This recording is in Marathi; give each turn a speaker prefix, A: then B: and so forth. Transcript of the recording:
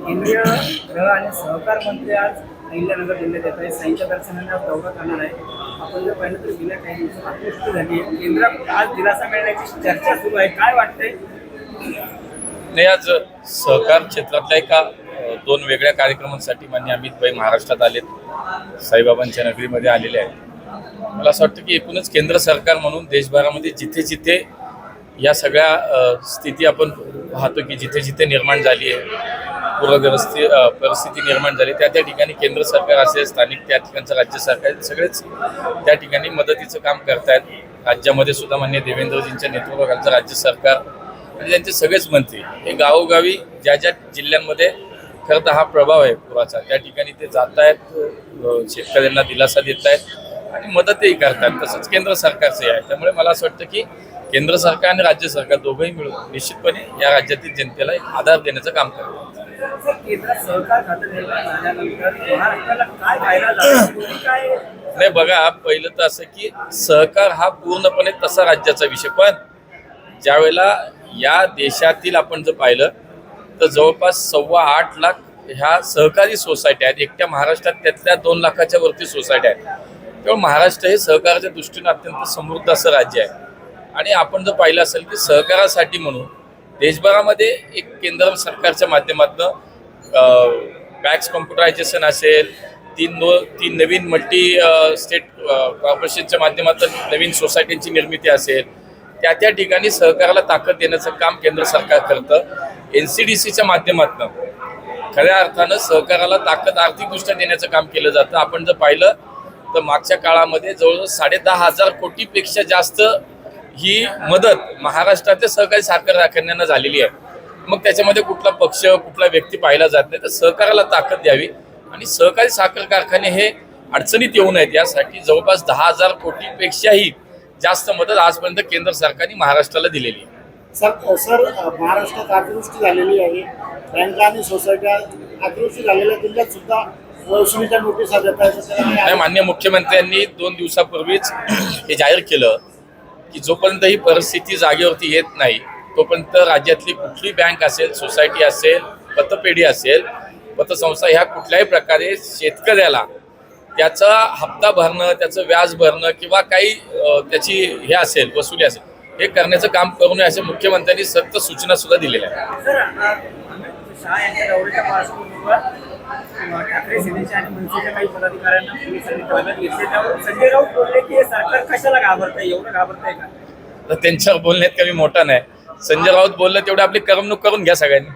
A: केंद्रीय गृह आणि सहकार मंत्री आज अहिल्यानगर जिल्ह्यात येत आहे साईच्या दर्शनाने आज दौरा करणार आहे आपण जर पाहिलं तर गेल्या काही दिवसात आकृष्ट झाली आहे. केंद्रात आज दिलासा मिळण्याची चर्चा सुरू आहे. काय वाटतंय?
B: नाही आज सहकार क्षेत्रातल्या एका दोन वेगळ्या कार्यक्रमांसाठी मान्य अमितभाई महाराष्ट्रात आलेत. साईबाबांच्या नगरीमध्ये आलेले आहेत. मला असं वाटतं की एकूणच केंद्र सरकार म्हणून देशभरामध्ये जिथे जिथे या सगळ्या स्थिती आपण पाहतो की जिथे जिथे निर्माण झाली आहे पूरग्रस्ती परिस्थिती निर्माण झाली. त्या त्या ठिकाणी केंद्र सरकार असेल स्थानिक त्या ठिकाणचं राज्य सरकार सगळेच त्या ठिकाणी मदतीचं काम करतायत. राज्यामध्ये सुद्धा मान्य देवेंद्रजींच्या नेतृत्वाखालचं राज्य सरकार आणि त्यांचे सगळेच मंत्री. हे गावोगावी ज्या ज्या जिल्ह्यांमध्ये खरं तर हा प्रभाव आहे पुराचा त्या ठिकाणी ते जात आहेत शेतकऱ्यांना दिलासा देत आहेत आणि मदतही करतात तसंच केंद्र सरकारचे आहे. त्यामुळे मला असं वाटतं की केंद्र सरकार आणि राज्य सरकार दोघंही मिळून निश्चितपणे या राज्यातील जनतेला एक आधार देण्याचं काम करतात. नाही बघा पहिलं तर असं की सहकार हा पूर्णपणे तसा राज्याचा विषय. पण ज्यावेळेला या देशातील आपण जर पाहिलं तर जवळपास सव्वा आठ लाख ह्या सहकारी सोसायट्या आहेत. एकट्या महाराष्ट्रात त्यातल्या दोन लाखाच्या वरती सोसायट्या आहेत. त्यामुळे महाराष्ट्र हे सहकाराच्या दृष्टीनं अत्यंत समृद्ध असं राज्य आहे. आणि आपण जर पाहिलं असेल की सहकारासाठी म्हणून देशभरामध्ये एक केंद्र सरकारच्या माध्यमातून बॅक्स कॉम्प्युटरायझेशन असेल तीन नो तीन नवीन मल्टी स्टेट कॉर्पोरेशनच्या माध्यमातून नवीन सोसायटींची निर्मिती असेल त्या त्या ठिकाणी सहकाराला ताकद देण्याचं काम केंद्र सरकार करतं. एन सी डी सीच्या माध्यमातून खऱ्या अर्थानं सहकाराला ताकद आर्थिकदृष्ट्या देण्याचं काम केलं जातं. आपण जर पाहिलं तर मागच्या काळामध्ये जवळजवळ साडे दहा हजार कोटीपेक्षा जास्त ही मदत महाराष्ट्रातल्या सहकारी साखर कारखान्यांना झालेली आहे. मग त्याच्यामध्ये कुठला पक्ष कुठला व्यक्ती पाहिला जात नाही तर सहकाराला ताकद द्यावी. आणि सहकारी साखर कारखाने हे अडचणीत येऊ नयेत. यासाठी जवळपास दहा हजार कोटीपेक्षाही जास्त मदत आजपर्यंत केंद्र सरकारने महाराष्ट्राला दिलेली आहे.
C: सर सर महाराष्ट्रात अतिवृष्टी झालेली आहे. बँका आणि सोसायट्या अतिवृष्टी झालेल्या जिल्ह्यात सुद्धा वसुलीच्या नोटिसा देत आहेत
B: नाही मान्य मुख्यमंत्र्यांनी दोन दिवसापूर्वीच हे जाहीर केलं. की जोपर्यंत ही परिस्थिती जागेवरती येत नाही तोपर्यंत राज्यातली कुठली बँक असेल सोसायटी असेल पतपेढी असेल पतसंस्था ह्या कुठल्याही प्रकारे शेतकऱ्याला त्याचा हप्ता भरणं त्याचं व्याज भरणं किंवा काही त्याची हे असेल वसुली असेल हे करण्याचं काम करू नये असे मुख्यमंत्र्यांनी सक्त सूचना सुद्धा दिलेल्या आहेत.
A: ठाकरे सेनेच्या आणि मनसेच्या काही पदाधिकाऱ्यांना पोलिसांनी ताब्यात घेतले. त्यावर संजय राऊत बोलले की सरकार कशाला घाबरतंय? एवढं घाबरतंय का?
B: तर त्यांच्यावर बोलण्यात कमी मोठा नाही. संजय राऊत बोललं तेवढं आपली करमणूक करून घ्या सगळ्यांनी.